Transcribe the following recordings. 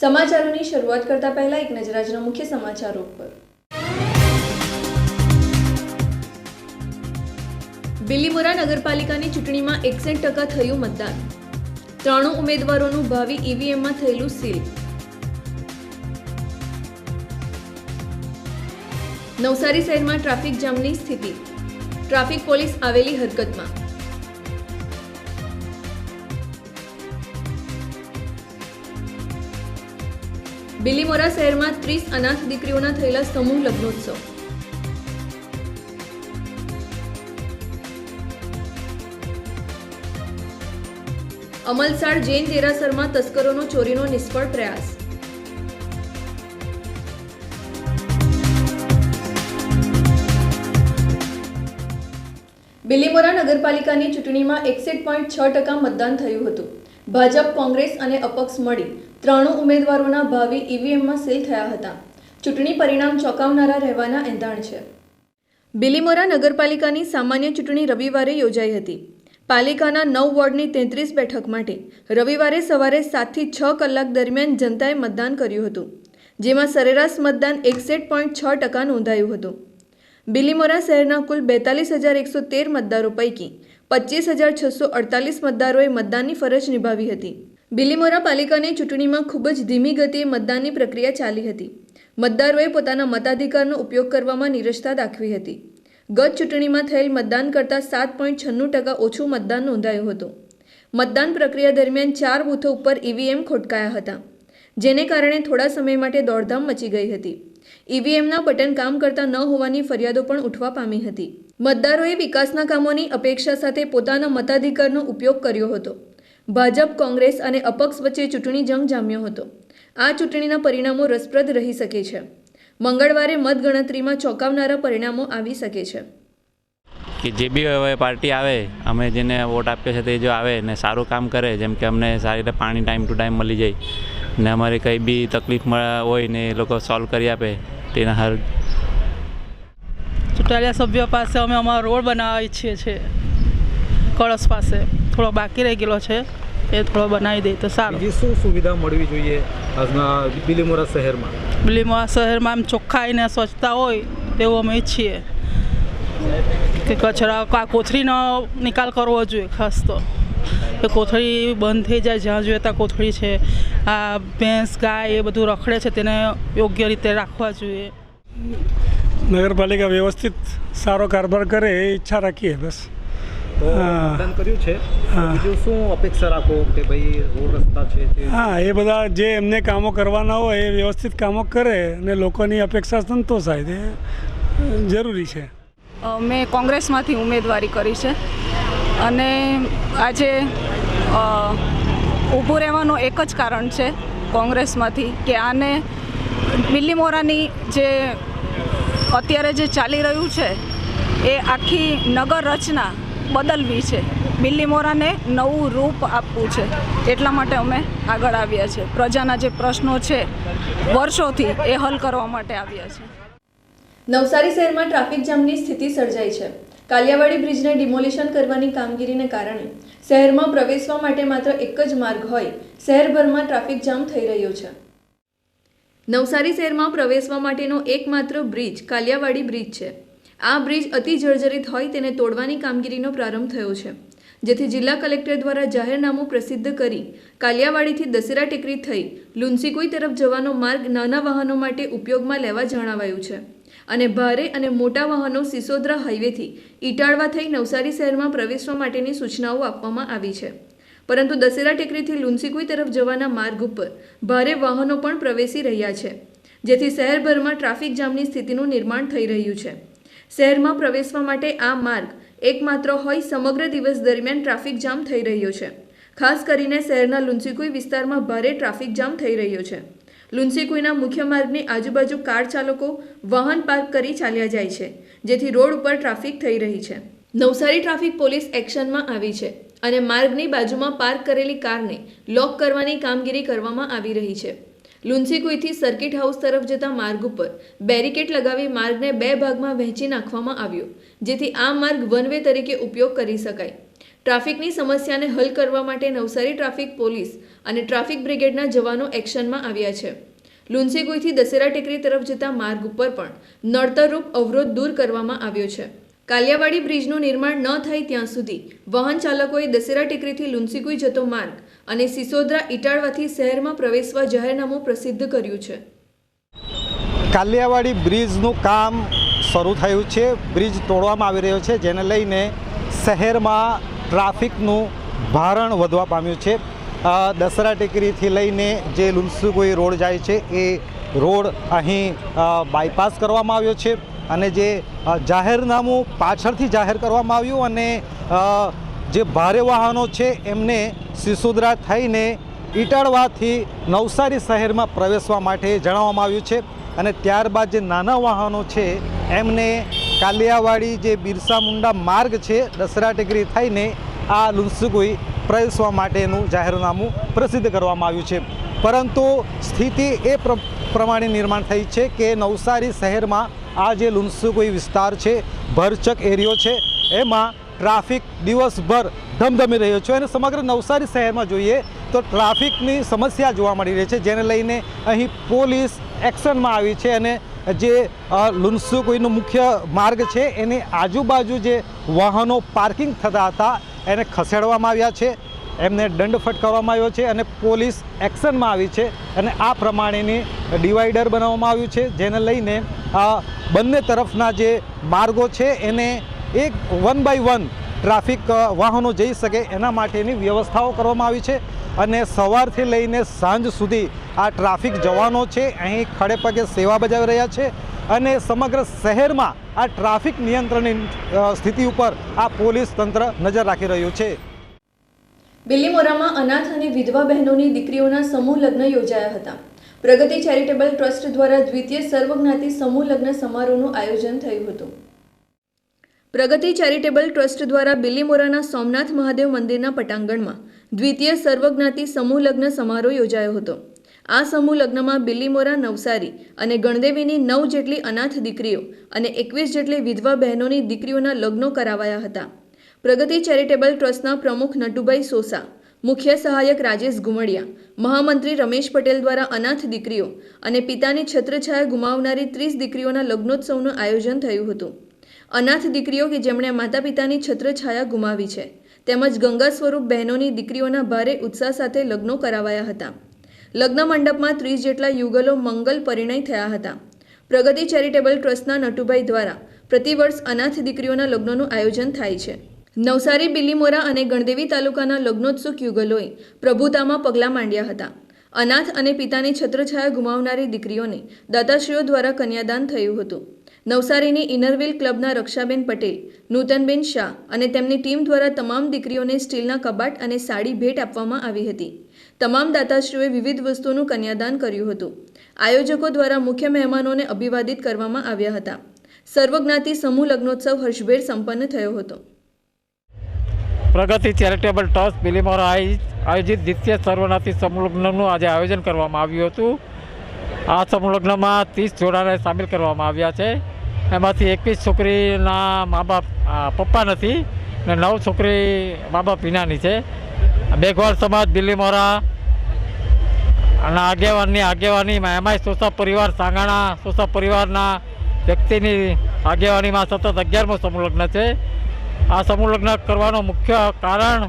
સમાચારોની શરૂઆત કરતા પહેલા એક નજર આજના મુખ્ય સમાચારો પર બિલીમોરા નગરપાલિકાની ચૂંટણીમાં એકસઠ ટકા થયું મતદાન. ત્રણ ઉમેદવારોનું ભાવિ ઈવીએમમાં થયેલું સીલ. નવસારી શહેરમાં ટ્રાફિક જામની સ્થિતિ. ટ્રાફિક પોલીસ આવેલી હરકતમાં. બિલીમોરા શહેરમાં ત્રીસ અનાથ દીકરીઓના થયેલા સમૂહ લગ્નોત્સવ. અમલસાડ જૈન દેરાસરમાં તસ્કરોનો ચોરીનો નિષ્ફળ પ્રયાસ. બિલીમોરા નગરપાલિકાની ચૂંટણીમાં એકસઠ પોઈન્ટ છ ટકા મતદાન થયું હતું. ભાજપ, કોંગ્રેસ અને અપક્ષ મળી ત્રણું ઉમેદવારોના ભાવિ ઈવીએમમાં સીલ થયા હતા. ચૂંટણી પરિણામ ચોંકાવનારા રહેવાના એંધાણ છે. બિલીમોરા નગરપાલિકાની સામાન્ય ચૂંટણી રવિવારે યોજાઈ હતી. પાલિકાના નવ વોર્ડની તેત્રીસ બેઠક માટે રવિવારે સવારે સાતથી છ કલાક દરમિયાન જનતાએ મતદાન કર્યું હતું, જેમાં સરેરાશ મતદાન એકસઠ પોઈન્ટ છ ટકા નોંધાયું હતું. બિલીમોરા શહેરના કુલ બેતાલીસ હજાર એકસો તેર મતદારો પૈકી પચીસ હજાર છસો અડતાલીસ મતદારોએ મતદાનની ફરજ નિભાવી હતી. બિલીમોરા પાલિકાની ચૂંટણીમાં ખૂબ જ ધીમી ગતિએ મતદાનની પ્રક્રિયા ચાલી હતી. મતદારોએ પોતાના મતાધિકારનો ઉપયોગ કરવામાં નિરસતા દાખવી હતી. ગત ચૂંટણીમાં થયેલ મતદાન કરતાં સાત પોઈન્ટ છન્નું ટકા ઓછું મતદાન નોંધાયું હતું. મતદાન પ્રક્રિયા દરમિયાન ચાર બૂથો ઉપર ઈવીએમ ખોટકાયા હતા, જેને કારણે થોડા સમય માટે દોડધામ મચી ગઈ હતી. ઈવીએમના બટન કામ કરતા ન હોવાની ફરિયાદો પણ ઉઠવા પામી હતી. મતદારોએ વિકાસના કામોની અપેક્ષા સાથે પોતાના મતાધિકારનો ઉપયોગ કર્યો હતો. ભાજપ, કોંગ્રેસ અને અપક્ષ વચ્ચે ચૂંટણી જંગ જામ્યો હતો. આ ચૂંટણીના પરિણામો રસપ્રદ રહી શકે છે. મંગળવારે મતગણતરીમાં ચોંકાવનારા પરિણામો આવી શકે છે. કે જે બી હવે પાર્ટી આવે, અમે જેને વોટ આપ્યો છે તે જો આવે ને સારું કામ કરે, જેમ કે અમને સારી રીતે પાણી ટાઈમ ટુ ટાઈમ મળી જાય ને અમારી કંઈ બી તકલીફ હોય ને એ લોકો સોલ્વ કરી આપે, તેના હાર ચૂંટાયેલા સભ્યો પાસે અમે અમારો રોડ બનાવવા ઈચ્છીએ છીએ. કળશ પાસે. થોડો બાકી રહી ગયેલો છે. એ થોડો બનાવી દે તો સારું. બીજી શું સુવિધા મળવી જોઈએ આજના બિલીમોરા શહેરમાં? બિલીમોરા શહેરમાં આમ ચોખ્ખાઈને સ્વચ્છતા હોય તેવું અમે ઈચ્છીએ. કે કચરા કોથળીનો નિકાલ કરવો જોઈએ ખાસ તો. કે કોથળી બંધ થઈ જાય જ્યાં જોઈએ ત્યાં કોથળી છે. આ ભેંસ ગાય એ બધું રખડે છે તેને યોગ્ય રીતે રાખવા જોઈએ. નગરપાલિકા વ્યવસ્થિત સારો કારભાર કરે એ ઈચ્છા રાખીએ બસ. હા. કર્યું છે? હા. બીજું શું અપેક્ષા રાખો કે ભાઈ રોડ રસ્તા છે હા એ બધા જે એમને કામો કરવાના હોય એ વ્યવસ્થિત કામો કરે અને લોકોની અપેક્ષા સંતોષાય. તે જરૂરી છે. મેં કોંગ્રેસમાંથી ઉમેદવારી કરી છે. અને આજે ઊભું રહેવાનું એક જ કારણ છે કોંગ્રેસમાંથી કે આને બિલ્લીમોરાની જે અત્યારે જે ચાલી રહ્યું છે, એ આખી નગર રચના બદલવી છે. બિલ્લીમોરાને નવું રૂપ આપવું છે. એટલા માટે અમે આગળ આવ્યા છે. પ્રજાના જે પ્રશ્નો છે, વર્ષોથી એ હલ કરવા માટે આવ્યા છે. નવસારી શહેરમાં ટ્રાફિક જામની સ્થિતિ સર્જાઈ છે. કાલિયાવાડી બ્રિજને ડિમોલિશન કરવાની કામગીરીને કારણે શહેરમાં પ્રવેશવા માટે માત્ર એક જ માર્ગ હોય, શહેરભરમાં ટ્રાફિક જામ થઈ રહ્યો છે. નવસારી શહેરમાં પ્રવેશવા માટેનો એકમાત્ર બ્રિજ કાલિયાવાડી બ્રિજ છે. આ બ્રિજ અતિ જર્જરિત હોય તેને તોડવાની કામગીરીનો પ્રારંભ થયો છે. જેથી જિલ્લા કલેક્ટર દ્વારા જાહેરનામું પ્રસિદ્ધ કરી કાલિયાવાડીથી દશેરા ટેકરી થઈ લુન્સીકુઈ તરફ જવાનો માર્ગ નાના વાહનો માટે ઉપયોગમાં લેવા જણાવાયું છે. અને ભારે અને મોટા વાહનો સિસોદરા હાઈવેથી ઇટાળવા થઈ નવસારી શહેરમાં પ્રવેશવા માટેની સૂચનાઓ આપવામાં આવી છે. પરંતુ દશેરા ટેકરીથી લુન્સીકુઈ તરફ જવાના માર્ગ ઉપર ભારે વાહનો પણ પ્રવેશી રહ્યા છે, જેથી શહેરભરમાં ટ્રાફિક જામની સ્થિતિનું નિર્માણ થઈ રહ્યું છે. શહેરમાં પ્રવેશવા માટે આ માર્ગ એકમાત્ર હોય સમગ્ર દિવસ દરમિયાન ટ્રાફિક જામ થઈ રહ્યો છે. ખાસ કરીને શહેરના લુન્સીકુઈ વિસ્તારમાં ભારે ટ્રાફિક જામ થઈ રહ્યો છે. લુન્સીકુઈના મુખ્ય માર્ગની આજુબાજુ કાર ચાલકો વાહન પાર્ક કરી ચાલ્યા જાય છે, જેથી રોડ ઉપર ટ્રાફિક થઈ રહી છે. નવસારી ટ્રાફિક પોલીસ એક્શનમાં આવી છે. અને માર્ગની બાજુમાં પાર્ક કરેલી કારને લોક કરવાની કામગીરી કરવામાં આવી રહી છે. લુન્સીકુઈથી સર્કિટ હાઉસ તરફ જતા માર્ગ ઉપર બેરિકેડ લગાવી માર્ગને બે ભાગમાં વહેંચી નાખવામાં આવ્યો, જેથી આ માર્ગ વન વે તરીકે ઉપયોગ કરી શકાય. ટ્રાફિકની સમસ્યાને હલ કરવા માટે નવસારી ટ્રાફિક પોલીસ અને ટ્રાફિક બ્રિગેડના જવાનો એક્શનમાં આવ્યા છે. લુન્સીકુઈથી દશેરા ટેકરી તરફ જતા માર્ગ ઉપર પણ નડતરરૂપ અવરોધ દૂર કરવામાં આવ્યો છે. કાલિયાવાડી બ્રિજનું નિર્માણ ન થાય ત્યાં સુધી વાહન ચાલકોએ દશેરા ટેકરીથી લુન્સીકુઈ જતો માર્ગ અને સિસોદરા ઇટાળવાથી શહેરમાં પ્રવેશવા જાહેરનામું પ્રસિદ્ધ કર્યું છે. કાલિયાવાડી બ્રિજનું કામ શરૂ થયું છે. બ્રિજ તોડવામાં આવી રહ્યો છે, જેને લઈને શહેરમાં ટ્રાફિકનું ભારણ વધવા પામ્યું છે. દસરા ટેકરીથી લઈને જે લુન્સુગોઈ રોડ જાય છે, એ રોડ અહીં બાયપાસ કરવામાં આવ્યો છે. અને જે જાહેરનામું પાછળથી જાહેર કરવામાં આવ્યું અને જે ભારે વાહનો છે એમને સિસોદરા થઈને ઇટાળવાથી નવસારી શહેરમાં પ્રવેશવા માટે જણાવવામાં આવ્યું છે. અને ત્યારબાદ જે નાના વાહનો છે એમને કાલિયાવાડી જે બિરસા મુંડા માર્ગ છે, દસરા ટેકરી થઈને આ લુન્સુગુઈ પ્રવેશવા માટેનું જાહેરનામું પ્રસિદ્ધ કરવામાં આવ્યું છે. પરંતુ સ્થિતિ એ પ્ર- પ્રમાણે નિર્માણ થઈ છે કે નવસારી શહેરમાં આ જે લુન્સુગુઈ વિસ્તાર છે ભરચક એરિયો છે એમાં ટ્રાફિક દિવસભર ધમધમી રહ્યો છે અને સમગ્ર નવસારી શહેરમાં જોઈએ તો ટ્રાફિકની સમસ્યા જોવા મળી રહી છે જેને લઈને અહીં પોલીસ એક્શનમાં આવી છે અને જે અ, મુખ્ય માર્ગ છે એની આજુબાજુ જે વાહનો પાર્કિંગ થતા હતા એને ખસેડવામાં આવ્યા છે એમને દંડ ફટકારવામાં આવ્યો છે અને પોલીસ એક્શનમાં આવી છે અને આ પ્રમાણેની ડિવાઈડર બનાવવામાં આવ્યું છે જેને લઈને આ બંને તરફના જે માર્ગો છે, એને એક વન બાય વન ટ્રાફિક વાહનો જઈ શકે એના માટેની વ્યવસ્થાઓ કરવામાં આવી છે અને સવારથી લઈને સાંજ સુધી આ ટ્રાફિક જવાનો છે. અહીં ખડે પગે સેવા બજાવી રહ્યા છે અને સમગ્ર શહેરમાં આ ટ્રાફિક નિયંત્રણની સ્થિતિ ઉપર આ પોલીસ તંત્ર નજર રાખી રહ્યું છે. બિલીમોરામાં અનાથ અને વિધવા બહેનોની દીકરીઓના સમૂહ લગ્ન યોજાયા હતા. પ્રગતિ ચેરિટેબલ ટ્રસ્ટ દ્વારા દ્વિતીય સર્વજ્ઞાતિ સમૂહ લગ્ન સમારોહનું આયોજન થયું હતું. પ્રગતિ ચેરિટેબલ ટ્રસ્ટ દ્વારા બિલ્લીમોરાના સોમનાથ મહાદેવ મંદિરના પટાંગણમાં દ્વિતીય સર્વજ્ઞાતિ સમૂહ લગ્ન સમારોહ યોજાયો હતો. આ સમૂહ લગ્નમાં બિલ્લીમોરા નવસારી અને ગણદેવીની નવ જેટલી અનાથ દીકરીઓ અને એકવીસ જેટલી વિધવા બહેનોની દીકરીઓના લગ્નો કરાવાયા હતા. પ્રગતિ ચેરિટેબલ ટ્રસ્ટના પ્રમુખ નટુભાઈ સોસા મુખ્ય સહાયક રાજેશ ગુમડિયા, મહામંત્રી રમેશ પટેલ દ્વારા અનાથ દીકરીઓ અને પિતાની છત્રછાયા ગુમાવનારી ત્રીસ દીકરીઓના લગ્નોત્સવનું આયોજન થયું હતું. અનાથ દીકરીઓ કે જેમણે માતા પિતાની છત્રછાયા ગુમાવી છે, તેમજ ગંગા સ્વરૂપ બહેનોની દીકરીઓના ભારે ઉત્સાહ સાથે લગ્નો કરાવાયા હતા. લગ્ન મંડપમાં ત્રીસ જેટલા યુગલો મંગલ પરિણય થયા હતા. પ્રગતિ ચેરિટેબલ ટ્રસ્ટના નટુભાઈ દ્વારા પ્રતિવર્ષ અનાથ દીકરીઓના લગ્નોનું આયોજન થાય છે. નવસારી, બિલીમોરા અને ગણદેવી તાલુકાના લગ્નોત્સુક યુગલોએ પ્રભુતામાં પગલાં માંડ્યા હતા. અનાથ અને પિતાની છત્રછાયા ગુમાવનારી દીકરીઓને દાતાશ્રીઓ દ્વારા કન્યાદાન થયું હતું. નવસારીની ઇનરવિલ ક્લબના રક્ષાબેન પટેલ, નૂતનબેન શાહ અને તેમની ટીમ દ્વારા તમામ દીકરીઓને સ્ટીલના કબાટ અને સાડી ભેટ આપવામાં આવી હતી. તમામ દાતાશ્રીઓએ વિવિધ વસ્તુનું કન્યાદાન કર્યું હતું. આયોજકો દ્વારા મુખ્ય મહેમાનોને અભિવાદિત કરવામાં આવ્યા હતા. સર્વજ્ઞાતિ સમૂહ લગ્નોત્સવ હર્ષભેર સંપન્ન થયો હતો. પ્રગતિ ચેરિટેબલ ટ્રસ્ટ બિલીમોર આયોજિત દ્વિતીય સર્વનાથી સમૂહલગ્નનું આજે આયોજન કરવામાં આવ્યું હતું. આ સમૂહલગ્નમાં ત્રીસ જોડાને સામેલ કરવામાં આવ્યા છે. એમાંથી એકવીસ છોકરીના મા બાપ પપ્પા નથી ને નવ છોકરી મા બાપ વિનાની છે. બેગવાડ સમાજ બિલીમોરા અને આગેવાનની આગેવાનીમાં એમાંય સોસા પરિવાર, સાંગાણા સોસા પરિવારના વ્યક્તિની આગેવાનીમાં સતત અગિયારમો સંલગ્ન છે. આ સમૂહ લગ્ન કરવાનો મુખ્ય કારણ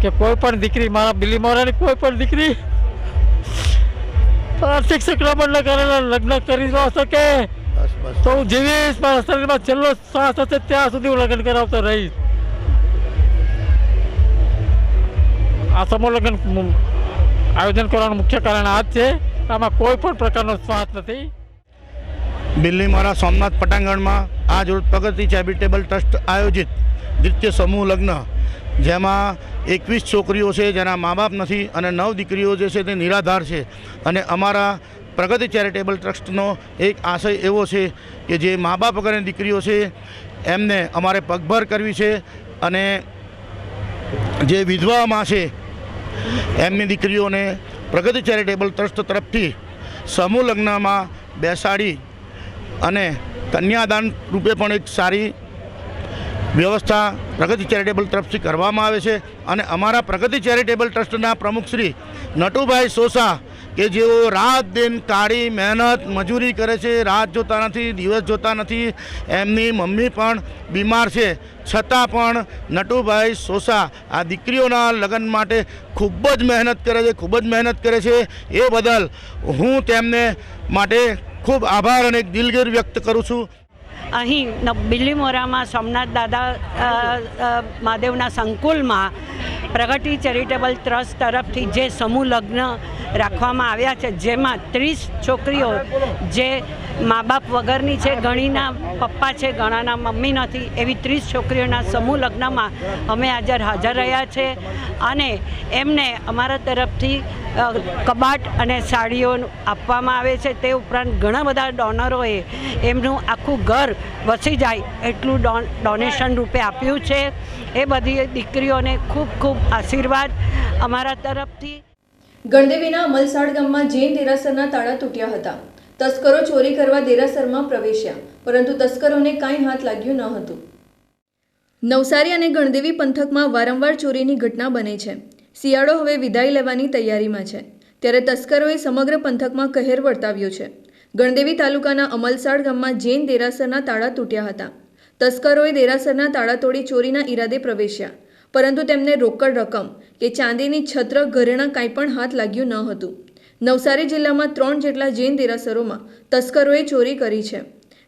કે કોઈ પણ દીકરી મારા બિલીમોરાની કોઈ પણ દીકરી આર્થિક સંક્રમણના કારણે લગ્ન કરી ન શકે. તો હું જીવીશ મારા શરીરમાં છેલ્લો શ્વાસ હશે ત્યાં સુધી હું લગ્ન કરાવતો રહીશ. આ સમૂહ લગ્ન આયોજન કરવાનું મુખ્ય કારણ આ જ છે. આમાં કોઈ પણ પ્રકારનો શ્વાસ નથી. બિલ્લીમોરા સોમનાથ પટાંગણમાં આજ રોજ પ્રગતિ ચેરિટેબલ ટ્રસ્ટ આયોજિત દ્વિતીય સમૂહ લગ્ન, જેમાં એકવીસ છોકરીઓ છે, જેના મા બાપ નથી અને નવ દીકરીઓ જે છે તે નિરાધાર છે. અને અમારા પ્રગતિ ચેરિટેબલ ટ્રસ્ટનો એક આશય એવો છે કે જે મા બાપ વગરની દીકરીઓ છે, એમને અમારે પગભર કરવી છે અને જે વિધવામાં છે, એમની દીકરીઓને પ્રગતિ ચેરિટેબલ ટ્રસ્ટ તરફથી સમૂહ લગ્નમાં બેસાડી અને કન્યાદાન રૂપે પણ એક સારી વ્યવસ્થા પ્રગતિ ચેરિટેબલ તરફથી કરવામાં આવે છે અને અમારા પ્રગતિ ચેરિટેબલ ટ્રસ્ટના પ્રમુખ શ્રી નટુભાઈ સોસા કે જેઓ રાત દિન કાળી મહેનત મજૂરી કરે છે, રાત જોતા નથી, દિવસ જોતા નથી, એમની મમ્મી પણ બીમાર છે. છતાં પણ નટુભાઈ સોસા આ દીકરીઓના લગ્ન માટે ખૂબ જ મહેનત કરે છે, ખૂબ જ મહેનત કરે છે. એ બદલ હું તેમને માટે ખૂબ આભાર અને દિલગીર વ્યક્ત કરું છું. અહીં બિલ્લીમોરામાં સોમનાથ દાદા મહાદેવના સંકુલમાં પ્રગતિ ચેરિટેબલ ટ્રસ્ટ તરફથી જે સમૂહ લગ્ન રાખવામાં આવ્યા છે, જેમાં ત્રીસ છોકરીઓ જે મા બાપ વગરની છે ઘણીના પપ્પા છે ઘણાના મમ્મી નથી, એવી ત્રીસ છોકરીઓના સમૂહ લગ્નમાં અમે હાજર હાજર રહ્યા છે. અને એમને અમારા તરફથી કબાટ અને સાડીઓ આપવામાં આવે છે. તે ઉપરાંત ઘણા બધા ડોનરોએ એમનું આખું ઘર વસી જાય એટલું ડોન ડોનેશન રૂપે આપ્યું છે. એ બધી દીકરીઓને ખૂબ ખૂબ આશીર્વાદ અમારા તરફથી. ગણદેવીના મલસાડ ગામમાં જૈન દેરાસરના તાળા તૂટ્યા હતા. તસ્કરો ચોરી કરવા દેરાસરમાં પ્રવેશ્યા, પરંતુ તસ્કરોને કાંઈ હાથ લાગ્યું ન હતું. નવસારી અને ગણદેવી પંથકમાં વારંવાર ચોરીની ઘટના બને છે. શિયાળો હવે વિદાય લેવાની તૈયારીમાં છે. ત્યારે તસ્કરોએ સમગ્ર પંથકમાં કહેર વર્તાવ્યો છે. ગણદેવી તાલુકાના અમલસાડ ગામમાં જૈન દેરાસરના તાળા તૂટ્યા હતા. તસ્કરોએ દેરાસરના તાળા તોડી ચોરીના ઈરાદે પ્રવેશ્યા, પરંતુ તેમને રોકડ રકમ કે ચાંદીની છત્ર ઘરેણાં કાંઈ પણ હાથ લાગ્યું ન હતું. નવસારી જિલ્લામાં ત્રણ જેટલા જૈન દેરાસરોમાં તસ્કરોએ ચોરી કરી છે.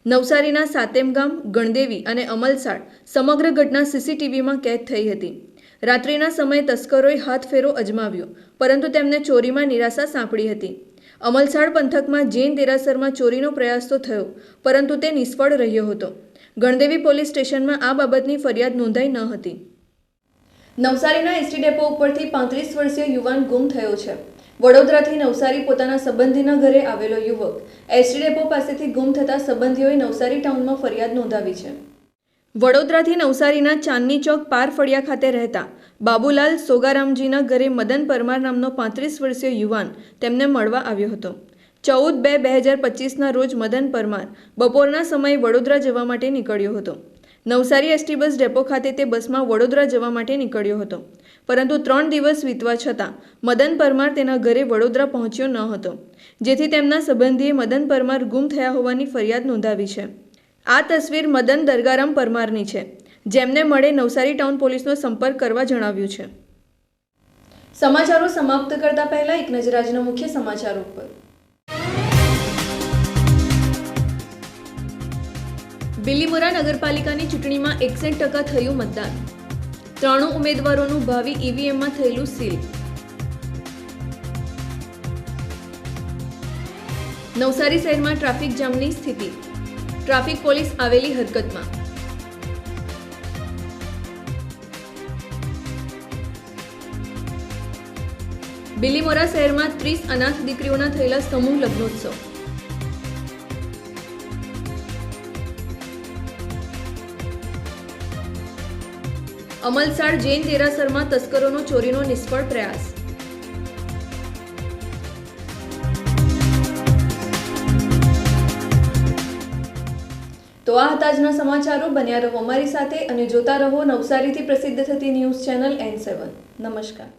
નવસારીના સાતેમ ગામ ગણદેવી અને અમલસાડ સમગ્ર ઘટના સીસીટીવીમાં કેદ થઈ હતી. રાત્રિના સમયે તસ્કરોએ હાથફેરો અજમાવ્યો, પરંતુ તેમને ચોરીમાં નિરાશા સાંપડી હતી. અમલસાડ પંથકમાં જૈન દેરાસરમાં ચોરીનો પ્રયાસ તો થયો, પરંતુ તે નિષ્ફળ રહ્યો હતો. ગણદેવી પોલીસ સ્ટેશનમાં આ બાબતની ફરિયાદ નોંધાઈ ન હતી. નવસારીના એસટી ડેપો ઉપરથી પાંત્રીસ વર્ષીય યુવાન ગુમ થયો છે. વડોદરાથી નવસારી પોતાના સંબંધીના ઘરે આવેલો યુવક. એસટી ડેપો પાસેથી ગુમ થતા સંબંધીઓએ નવસારી ટાઉનમાં ફરિયાદ નોંધાવી છે. વડોદરાથી નવસારીના ચાંદની ચોક પાર ફળિયા ખાતે રહેતા બાબુલાલ સોગારામજીના ઘરે મદન પરમાર નામનો પાંત્રીસ વર્ષીય યુવાન તેમને મળવા આવ્યો હતો. ચૌદ બે બે હજાર પચીસના રોજ મદન પરમાર બપોરના સમયે વડોદરા જવા માટે નીકળ્યો હતો. નવસારી એસટી બસ ડેપો ખાતે તે બસમાં વડોદરા જવા માટે નીકળ્યો હતો. પરંતુ ત્રણ દિવસ વીતવા છતાં, મદન પરમાર તેના ઘરે વડોદરા પહોંચ્યો ન હતો, જેથી તેમના સંબંધીએ મદન પરમાર ગુમ થયા હોવાની ફરિયાદ નોંધાવી છે. આ તસવીર મદન દરગારામ પરમારની છે, જેમને મળે નવસારી ટાઉન પોલીસનો સંપર્ક કરવા જણાવ્યું છે. સમાચારો સમાપ્ત કરતા પહેલા એક નજર આજના મુખ્ય સમાચારો ઉપર. બિલીમોરા નગરપાલિકાની ચૂંટણીમાં એકસઠ ટકા થયું મતદાન. ત્રણું ઉમેદવારોનું ભાવિ ઈવીએમમાં થયેલું સીલ. નવસારી શહેરમાં ટ્રાફિક જામની સ્થિતિ. ટ્રાફિક પોલીસ આવેલી હરકતમાં. બિલીમોરા શહેરમાં ત્રીસ અનાથ દીકરીઓના થયેલા સમૂહ લગ્નોત્સવ. અમલસાડ જૈન દેરાસરમાં તસ્કરોનો ચોરીનો નિષ્ફળ પ્રયાસ. તો આ હતા આજના સમાચારો. બન્યા રહો અમારી સાથે અને જોતા રહો નવસારીથી પ્રસિદ્ધ થતી ન્યૂઝ ચેનલ એન સેવન. નમસ્કાર.